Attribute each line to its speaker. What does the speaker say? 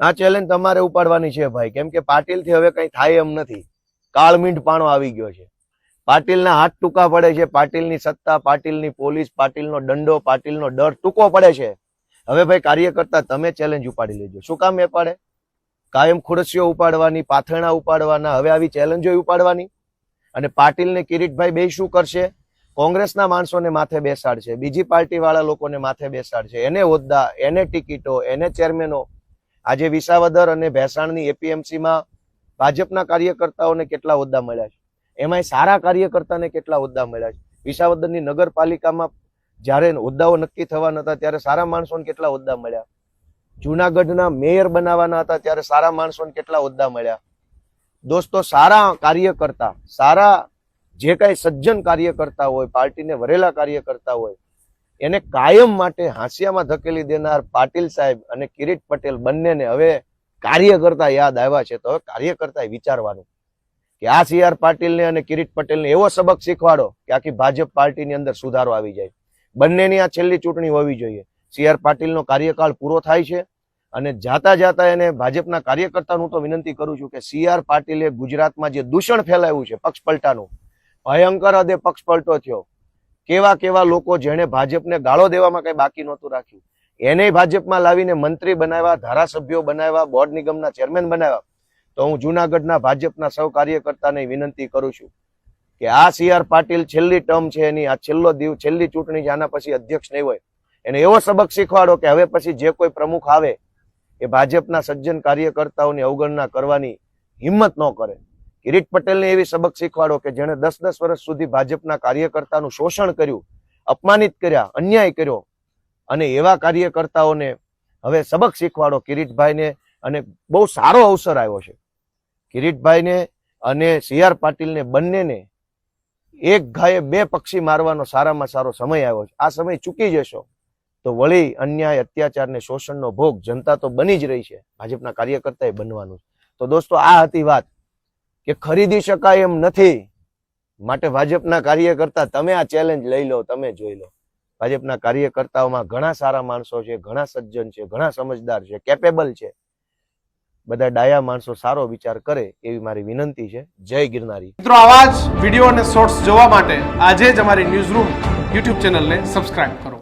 Speaker 1: આ ચેલેન્જ તમારે ઉપાડવાની છે ભાઈ. કેમ કે પાટીલથી હવે કઈ થાય એમ નથી. કાળમીંડ પાણો આવી ગયો છે. પાટીલના હાથ ટૂંકા પડે છે, પાટીલની સત્તા, પાટીલની પોલીસ, પાટીલનો દંડો, પાટીલનો ડર ટૂંકો પડે છે. હવે ભાઈ કાર્યકર્તા, તમે ચેલેન્જ ઉપાડી લેજો. શું કામ એ પાડે કાયમ ખુરશીઓ ઉપાડવાની, પાથરણા ઉપાડવાના, હવે આવી ચેલેન્જો ઉપાડવાની. અને પાટીલ ને કિરીટભાઈ બે શું કરશે? કોંગ્રેસના માણસોને માથે બેસાડશે, બીજી પાર્ટી વાળા લોકોને માથે બેસાડશે. એને હોદ્દા, એને ટિકિટો, એને ચેરમેનો આજે વિસાવદર અને ભેસાણની એપીએમસીમાં ભાજપના કાર્યકર્તાઓને કેટલા હોદ્દા મળ્યા છે? એમાંય સારા કાર્યકર્તાને કેટલા હોદ્દા મળ્યા છે? વિસાવદરની નગરપાલિકામાં જ્યારે હોદ્દાઓ નક્કી થવા હતા ત્યારે સારા માણસોને કેટલા હોદ્દા મળ્યા? જુનાગઢના મેયર બનાવવાના હતા ત્યારે સારા માણસોને કેટલા હોદ્દા મળ્યા? દોસ્તો, સારા કાર્યકર્તા, સારા જે કાંઈ સજ્જન કાર્યકર્તા હોય, પાર્ટીને વરેલા કાર્યકર્તા હોય એને કાયમ માટે હાંસિયામાં ધકેલી દેનાર પાટીલ સાહેબ અને કિરીટ પટેલ બંનેને હવે કાર્યકર્તા યાદ આવ્યા છે. તો હવે કાર્યકર્તાએ વિચારવાનું કે આ સી આર પાટીલને અને કિરીટ પટેલને એવો સબક શીખવાડો કે આખી ભાજપ પાર્ટીની અંદર સુધારો આવી જાય. બંનેની આ છેલ્લી ચૂંટણી હોવી જોઈએ. સી આર પાટીલનો કાર્યકાળ પૂરો થાય છે અને જાતા જાતા એને ભાજપના કાર્યકર્તાનું તો વિનંતી કરું છું કે સી આર પાટીલે ગુજરાતમાં જે દૂષણ ફેલાયું છે પક્ષ પલટાનું ભયંકર હદે પક્ષ પલટો થયો. કેવા કેવા લોકો જેણે ભાજપને ગાળો દેવામાં કઈ બાકી નહોતું રાખ્યું? એને ભાજપમાં લાવીને મંત્રી બનાવ્યા, ધારાસભ્યો બનાવ્યા, બોર્ડ નિગમના ચેરમેન બનાવ્યા. તો હું જુનાગઢના ભાજપના સૌ કાર્યકર્તાને વિનંતી કરું છું કે આ સી આર પાટીલ છેલ્લી ટર્મ છે એની, આ છેલ્લો દિવ, છેલ્લી ચૂંટણી આના પછી અધ્યક્ષ નહીં હોય. એને એવો સબક શીખવાડો કે હવે પછી જે કોઈ પ્રમુખ આવે એ ભાજપના સજ્જન કાર્યકર્તાઓની અવગણના કરવાની હિંમત ન કરે. કિરીટ પટેલને એવી સબક શીખવાડો કે જેણે દસ દસ વર્ષ સુધી ભાજપના કાર્યકર્તાનું શોષણ કર્યું, અપમાનિત કર્યા, અન્યાય કર્યો અને એવા કાર્યકર્તાઓને હવે સબક શીખવાડો કિરીટભાઈને અને બહુ સારો અવસર આવ્યો છે. કિરીટભાઈને અને સી આર પાટીલને બંનેને એક ઘાયે બે પક્ષી મારવાનો સારામાં સારો સમય આવ્યો છે. આ સમય ચૂકી જશો તો વળી અન્યાય, અત્યાચારને શોષણનો ભોગ જનતા તો બની જ રહી છે. ભાજપના કાર્યકર્તાએ બનવાનું તો દોસ્તો, આ હતી વાત. કે ખરીદી શકાય એમ નથી. માટે ભાજપના કાર્યકર્તા તમે આ ચેલેન્જ લઈ લો, તમે જોઈ લો. ભાજપના કાર્યકર્તાઓમાં ઘણા સારા માણસો છે, ઘણા સજ્જન છે, ઘણા સમજદાર છે કેપેબલ છે. બધા ડાયા માણસો સારો વિચાર કરે એવી મારી વિનંતી છે. જય ગિરનારી.
Speaker 2: મિત્રો, આવા જ વીડિયો અને શોર્ટ્સ જોવા માટે આજે જ અમારી ન્યૂઝ રૂમ યુટ્યુબ ચેનલને સબસ્ક્રાઇબ કરો.